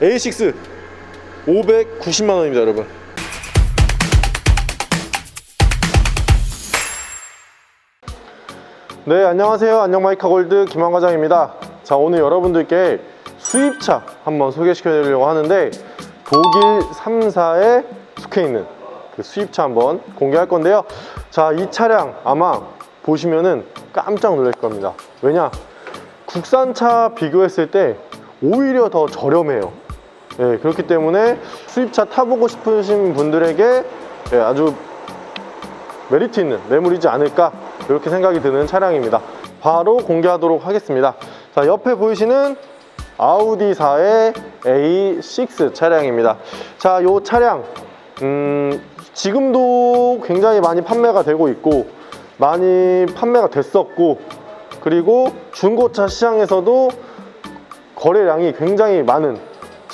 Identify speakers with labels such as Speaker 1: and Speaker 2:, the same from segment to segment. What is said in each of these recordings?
Speaker 1: A6 590만 원입니다, 여러분. 네, 안녕하세요. 안녕 마이카 골드 김한 과장입니다. 자, 오늘 여러분들께 수입차 한번 소개시켜 드리려고 하는데 독일 3사에 속해 있는 그 수입차 한번 공개할 건데요. 자, 이 차량 아마 보시면은 깜짝 놀랄 겁니다. 왜냐? 국산차 비교했을 때 오히려 더 저렴해요. 예, 그렇기 때문에 수입차 타보고 싶으신 분들에게 예, 아주 메리트 있는 매물이지 않을까 이렇게 생각이 드는 차량입니다. 바로 공개하도록 하겠습니다. 자, 옆에 보이시는 아우디사의 A6 차량입니다. 자, 이 차량 음, 지금도 굉장히 많이 판매가 되고 있고 많이 판매가 됐었고 그리고 중고차 시장에서도 거래량이 굉장히 많은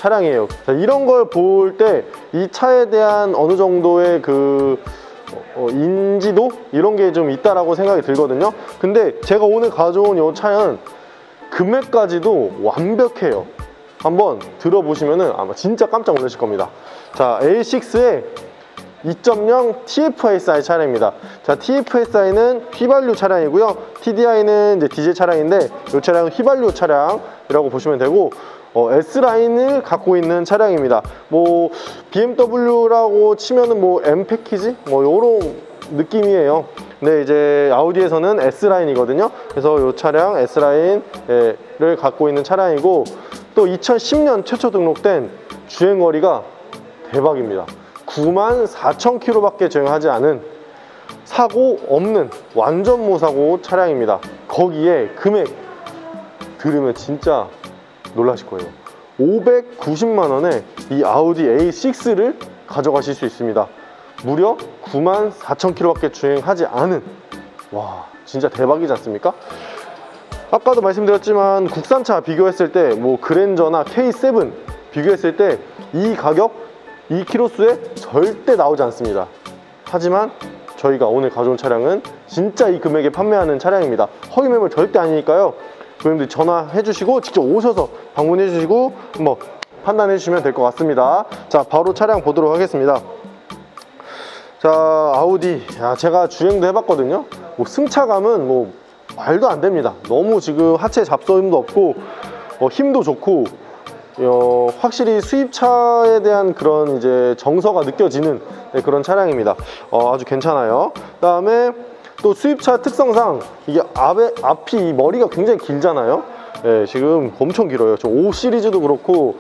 Speaker 1: 차량이에요. 자, 이런 걸 볼 때 이 차에 대한 어느 정도의 그 어, 인지도 이런 게 좀 있다라고 생각이 들거든요. 근데 제가 오늘 가져온 이 차는 금액까지도 완벽해요. 한번 들어보시면은 아마 진짜 깜짝 놀라실 겁니다. 자, A6의 2.0 TFSI 차량입니다. 자, TFSI는 휘발유 차량이고요. TDI는 이제 디젤 차량인데 이 차량은 휘발유 차량이라고 보시면 되고 어, S라인을 갖고 있는 차량입니다. 뭐 BMW라고 치면은 뭐 M 패키지 뭐 요런 느낌이에요. 근데 이제 아우디에서는 S라인이거든요. 그래서 이 차량 S라인을 갖고 있는 차량이고 또 2010년 최초 등록된 주행거리가 대박입니다. 9만 4천 킬로 밖에 주행하지 않은 사고 없는 완전 무사고 차량입니다. 거기에 금액 들으면 진짜 놀라실 거예요. 590만 원에 이 아우디 A6를 가져가실 수 있습니다. 무려 9만 4천 킬로밖에 주행하지 않은 와 진짜 대박이지 않습니까? 아까도 말씀드렸지만 국산차 비교했을 때 뭐 그랜저나 K7 비교했을 때 이 가격 이 키로수에 절대 나오지 않습니다. 하지만 저희가 오늘 가져온 차량은 진짜 이 금액에 판매하는 차량입니다. 허위 매물 절대 아니니까요. 고객님들 전화해 주시고 직접 오셔서 방문해 주시고 한번 판단해 주시면 될 것 같습니다. 자, 바로 차량 보도록 하겠습니다. 자, 아우디. 야, 제가 주행도 해봤거든요. 뭐 승차감은 뭐 말도 안 됩니다. 너무 지금 하체 잡소힘도 없고 어, 힘도 좋고 어, 확실히 수입차에 대한 그런 이제 정서가 느껴지는 네, 그런 차량입니다. 어, 아주 괜찮아요. 그 다음에 또 수입차 특성상 이게 앞에 앞이 이 머리가 굉장히 길잖아요. 네, 지금 엄청 길어요. 저 5 시리즈도 그렇고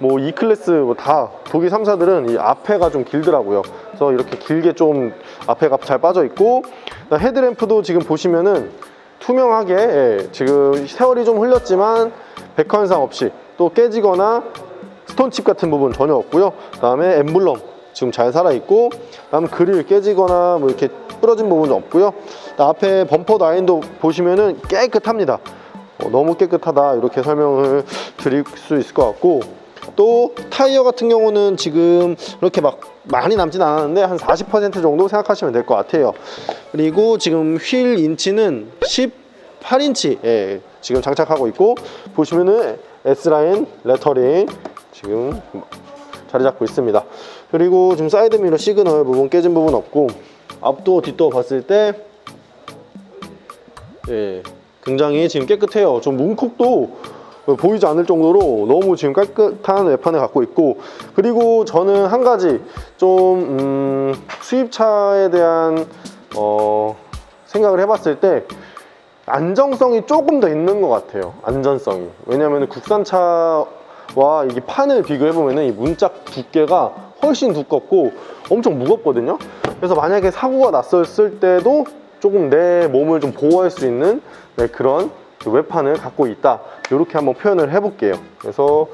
Speaker 1: 뭐 E 클래스 뭐 다 독일 3사들은 이 앞에가 좀 길더라고요. 그래서 이렇게 길게 좀 앞에가 잘 빠져 있고 헤드램프도 지금 보시면은 투명하게 예, 지금 세월이 좀 흘렸지만 백화 현상 없이 또 깨지거나 스톤칩 같은 부분 전혀 없고요. 그 다음에 엠블럼 지금 잘 살아 있고, 그다음 그릴 깨지거나 뭐 이렇게 부러진 부분은 없고요. 앞에 범퍼 라인도 보시면은 깨끗합니다. 어, 너무 깨끗하다 이렇게 설명을 드릴 수 있을 것 같고 또 타이어 같은 경우는 지금 이렇게 막 많이 남진 않았는데 한 40% 정도 생각하시면 될 것 같아요. 그리고 지금 휠 인치는 18인치 예, 지금 장착하고 있고 보시면은 S라인 레터링 지금 자리 잡고 있습니다. 그리고 지금 사이드 미러 시그널 부분 깨진 부분 없고 앞도 뒷도 봤을 때 예, 굉장히 지금 깨끗해요. 좀 문콕도 보이지 않을 정도로 너무 지금 깨끗한 외판을 갖고 있고 그리고 저는 한 가지 좀 음, 수입차에 대한 어, 생각을 해봤을 때 안정성이 조금 더 있는 것 같아요. 안전성이. 왜냐하면 국산차와 이게 판을 비교해보면 이 문짝 두께가 훨씬 두껍고 엄청 무겁거든요. 그래서 만약에 사고가 났었을 때도 조금 내 몸을 좀 보호할 수 있는 네, 그런 그 외판을 갖고 있다. 이렇게 한번 표현을 해볼게요. 그래서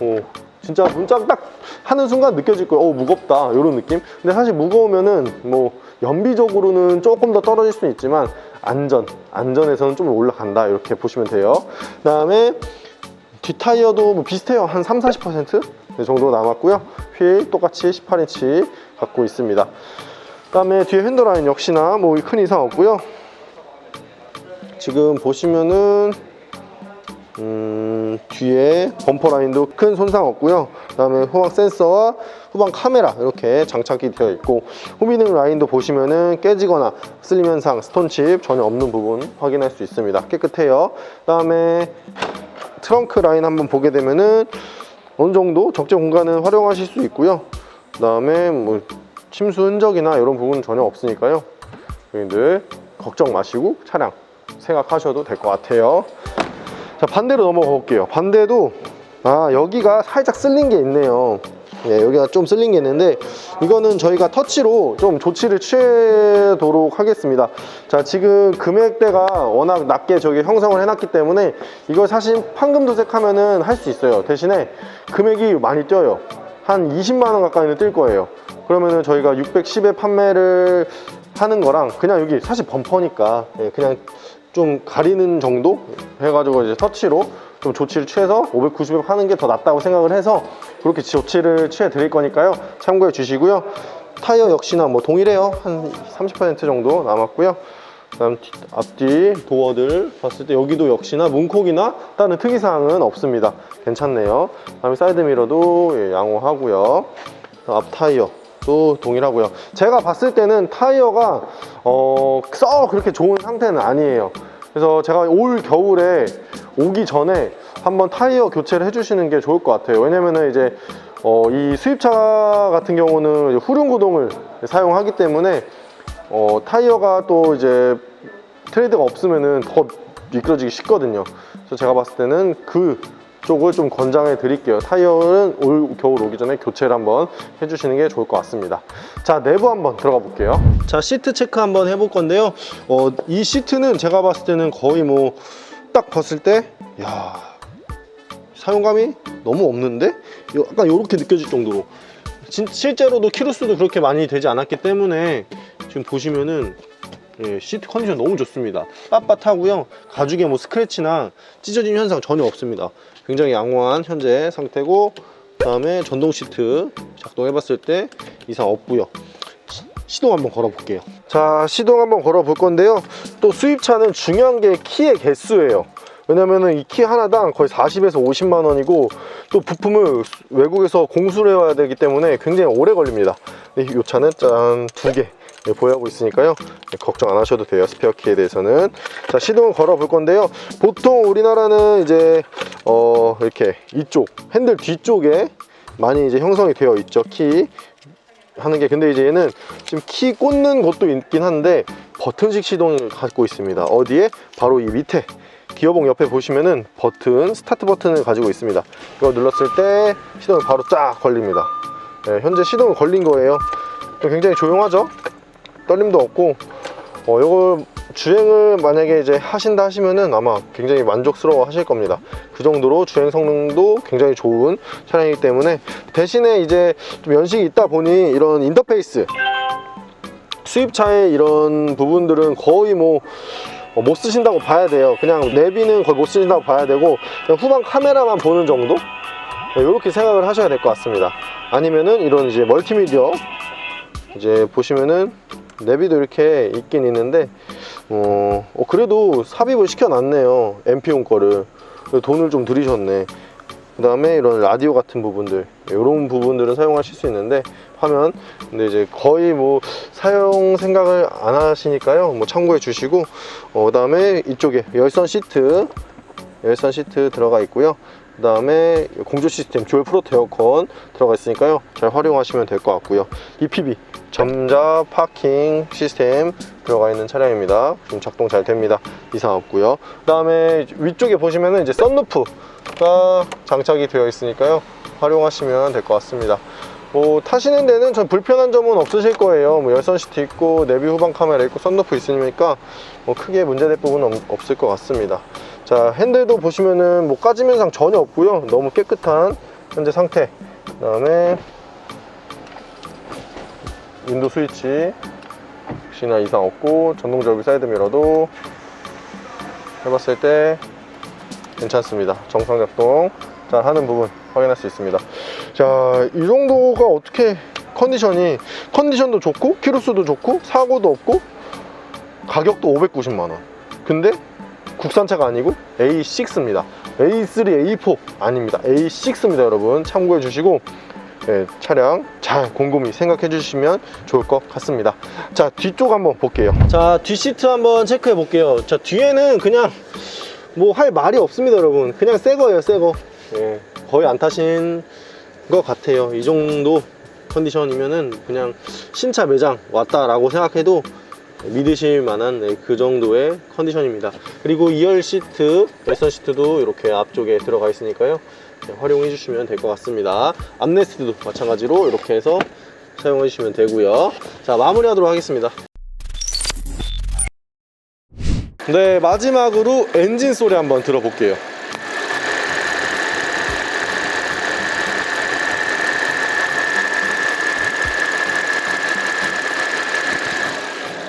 Speaker 1: 어, 진짜 문짝 딱 하는 순간 느껴질 거예요. 어, 무겁다. 이런 느낌. 근데 사실 무거우면은 뭐 연비적으로는 조금 더 떨어질 수는 있지만 안전, 안전에서는 좀 올라간다. 이렇게 보시면 돼요. 그 다음에 뒷타이어도 뭐 비슷해요. 한 3, 40% 네, 정도 남았고요. 휠 똑같이 18인치 갖고 있습니다. 그 다음에 뒤에 핸들라인 역시나 뭐 큰 이상 없고요. 지금 보시면은 음, 음, 뒤에 범퍼 라인도 큰 손상 없고요. 그 다음에 후방 센서와 후방 카메라 이렇게 장착이 되어 있고 후미등 라인도 보시면은 깨지거나 쓸림 현상, 스톤칩 전혀 없는 부분 확인할 수 있습니다. 깨끗해요. 그 다음에 트렁크 라인 한번 보게 되면은 어느 정도 적재 공간은 활용하실 수 있고요. 그 다음에 뭐 침수 흔적이나 이런 부분은 전혀 없으니까요. 여러분들 걱정 마시고 차량 생각하셔도 될 것 같아요. 자 반대로 넘어가 볼게요. 반대도 아 여기가 살짝 쓸린 게 있네요. 예, 여기가 좀 쓸린 게 있는데 이거는 저희가 터치로 좀 조치를 취하도록 하겠습니다. 자 지금 금액대가 워낙 낮게 저기 형성을 해놨기 때문에 이걸 사실 판금 도색하면은 할 수 있어요. 대신에 금액이 많이 뛰어요. 한 20만 원 가까이는 뛸 거예요. 그러면은 저희가 610에 판매를 하는 거랑 그냥 여기 사실 범퍼니까 예, 그냥 좀 가리는 정도 해가지고 이제 터치로 좀 조치를 취해서 590에 파는 게 더 낫다고 생각을 해서 그렇게 조치를 취해 드릴 거니까요. 참고해 주시고요. 타이어 역시나 뭐 동일해요. 한 30% 정도 남았고요. 그다음 뒤- 앞뒤 도어들 봤을 때 여기도 역시나 문콕이나 다른 특이사항은 없습니다. 괜찮네요. 그다음에 사이드 미러도 예, 양호하고요. 앞 타이어 또 동일하고요. 제가 봤을 때는 타이어가 어, 썩 그렇게 좋은 상태는 아니에요. 그래서 제가 올 겨울에 오기 전에 한번 타이어 교체를 해주시는 게 좋을 것 같아요. 왜냐면은 이제 어, 이 수입차 같은 경우는 후륜 구동을 사용하기 때문에 어, 타이어가 또 이제 트레이드가 없으면은 더 미끄러지기 쉽거든요. 그래서 제가 봤을 때는 그 쪽을 좀 권장해 드릴게요. 타이어는 올 겨울 오기 전에 교체를 한번 해주시는 게 좋을 것 같습니다. 자 내부 한번 들어가 볼게요. 자 시트 체크 한번 해볼 건데요. 어, 이 시트는 제가 봤을 때는 거의 뭐 딱 봤을 때, 야 사용감이 너무 없는데 약간 이렇게 느껴질 정도로 진- 실제로도 키로수도 그렇게 많이 되지 않았기 때문에 지금 보시면은 예, 시트 컨디션 너무 좋습니다. 빳빳하고요. 가죽에 뭐 스크래치나 찢어진 현상 전혀 없습니다. 굉장히 양호한 현재 상태고 그 다음에 전동 시트 작동해 봤을 때 이상 없고요. 시- 시동 한번 걸어 볼게요. 자, 시동 한번 걸어 볼 건데요. 또 수입차는 중요한 게 키의 개수예요. 왜냐면은 이 키 하나당 거의 40에서 50만 원이고 또 부품을 외국에서 공수를 해와야 되기 때문에 굉장히 오래 걸립니다. 이 차는 짠 두 개. 예, 보유하고 있으니까요 예, 걱정 안 하셔도 돼요 스페어 키에 대해서는 자 시동을 걸어 볼 건데요 보통 우리나라는 이제 어 이렇게 이쪽 핸들 뒤쪽에 많이 이제 형성이 되어 있죠 키 하는 게. 근데 이제 얘는 지금 키 꽂는 곳도 있긴 한데 버튼식 시동을 갖고 있습니다. 어디에? 바로 이 밑에. 기어봉 옆에 보시면은 버튼 스타트 버튼을 가지고 있습니다. 이거 눌렀을 때 시동이 바로 쫙 걸립니다. 예, 현재 시동을 걸린 거예요. 굉장히 조용하죠? 떨림도 없고 어, 이걸 주행을 만약에 이제 하신다 하시면은 아마 굉장히 만족스러워 하실 겁니다. 그 정도로 주행 성능도 굉장히 좋은 차량이기 때문에 대신에 이제 좀 연식이 있다 보니 이런 인터페이스 수입차의 이런 부분들은 거의 뭐 못 쓰신다고 봐야 돼요. 그냥 내비는 거의 못 쓰신다고 봐야 되고 후방 카메라만 보는 정도? 이렇게 생각을 하셔야 될 것 같습니다. 아니면은 이런 이제 멀티미디어 이제 보시면은 내비도 이렇게 있긴 있는데 어, 어, 그래도 삽입을 시켜놨네요 MP용 거를. 돈을 좀 들이셨네. 그 다음에 이런 라디오 같은 부분들 이런 부분들은 사용하실 수 있는데 화면 근데 이제 거의 뭐 사용 생각을 안 하시니까요. 뭐 참고해 주시고 어, 그 다음에 이쪽에 열선 시트 열선 시트 들어가 있고요 그 다음에 공조 시스템 듀얼 프로트 에어컨 들어가 있으니까요. 잘 활용하시면 될 것 같고요. EPB 점자 파킹 시스템 들어가 있는 차량입니다. 좀 작동 잘 됩니다. 이상 없고요. 그 다음에 위쪽에 보시면은 이제 썬루프가 장착이 되어 있으니까요. 활용하시면 될 것 같습니다. 뭐 타시는 데는 전 불편한 점은 없으실 거예요. 뭐 열선 시트 있고 내비 후방 카메라 있고 썬루프 있으니까 뭐 크게 문제될 부분은 없- 없을 것 같습니다 자 핸들도 보시면은 뭐 까짐 현상 전혀 없고요. 너무 깨끗한 현재 상태. 그 다음에 윈도 스위치. 역시나 이상 없고 전동 절비 사이드 미러도 해봤을 때 괜찮습니다. 정상 작동 잘 하는 부분 확인할 수 있습니다. 자 이 정도가 어떻게 컨디션이? 컨디션도 좋고 키로수도 좋고 사고도 없고 가격도 590만원. 근데 국산차가 아니고 A6입니다 A3, A4 아닙니다. A6입니다, 여러분. 참고해 주시고 예, 차량 잘 곰곰이 생각해 주시면 좋을 것 같습니다. 자, 뒤쪽 한번 볼게요. 자, 뒷시트 한번 체크해 볼게요. 자, 뒤에는 그냥 뭐 할 말이 없습니다, 여러분. 그냥 새 거예요, 새 거. 예, 거의 안 타신 것 같아요. 이 정도 컨디션이면은 그냥 신차 매장 왔다라고 생각해도 믿으실 만한 네, 그 정도의 컨디션입니다. 그리고 2열 시트, 열선 시트도 이렇게 앞쪽에 들어가 있으니까요. 네, 활용해 주시면 될 것 같습니다. 암레스트도 마찬가지로 이렇게 해서 사용해 주시면 되고요. 자, 마무리 하도록 하겠습니다. 네, 마지막으로 엔진 소리 한번 들어볼게요.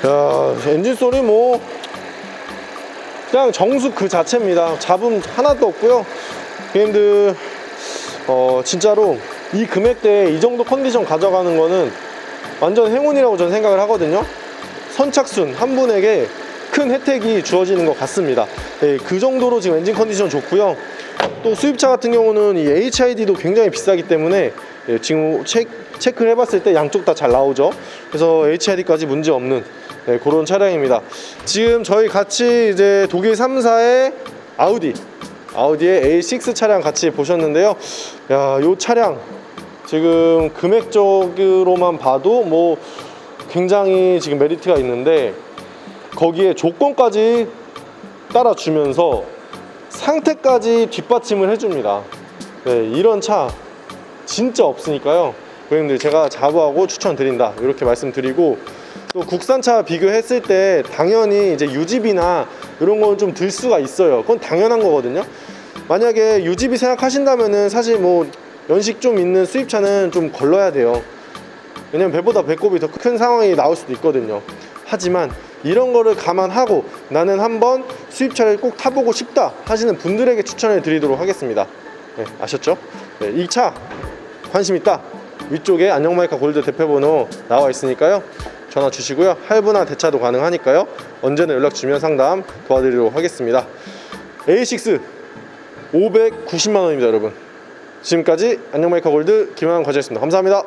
Speaker 1: 야, 엔진 소리 뭐 그냥 정수 그 자체입니다. 잡음 하나도 없고요. 게임들 어 진짜로 이 금액대에 이 정도 컨디션 가져가는 거는 완전 행운이라고 저는 생각을 하거든요. 선착순 한 분에게 큰 혜택이 주어지는 것 같습니다. 예, 그 정도로 지금 엔진 컨디션 좋고요. 또 수입차 같은 경우는 이 HID도 굉장히 비싸기 때문에 예, 지금 체, 체크를 해봤을 때 양쪽 다 잘 나오죠. 그래서 HID까지 문제 없는 네, 그런 차량입니다. 지금 저희 같이 이제 독일 3사의 아우디, 아우디의 A6 차량 같이 보셨는데요. 야, 요 차량 지금 금액적으로만 봐도 뭐 굉장히 지금 메리트가 있는데 거기에 조건까지 따라주면서 상태까지 뒷받침을 해줍니다. 네, 이런 차 진짜 없으니까요. 고객님들 제가 자부하고 추천드린다 이렇게 말씀드리고 또 국산차 비교했을 때 당연히 이제 유지비나 이런 건 좀 들 수가 있어요. 그건 당연한 거거든요. 만약에 유지비 생각하신다면은 사실 뭐 연식 좀 있는 수입차는 좀 걸러야 돼요. 왜냐면 배보다 배꼽이 더 큰 상황이 나올 수도 있거든요. 하지만 이런 거를 감안하고 나는 한번 수입차를 꼭 타보고 싶다 하시는 분들에게 추천해 드리도록 하겠습니다. 네, 아셨죠? 네, 이차 관심 있다. 위쪽에 안녕마이카 골드 대표번호 나와 있으니까요. 전화 주시고요. 할부나 대차도 가능하니까요. 언제나 연락 주면 상담 도와드리도록 하겠습니다. A6 590만 원입니다, 여러분. 지금까지 안녕마이카 골드 김환 과장이었습니다. 감사합니다.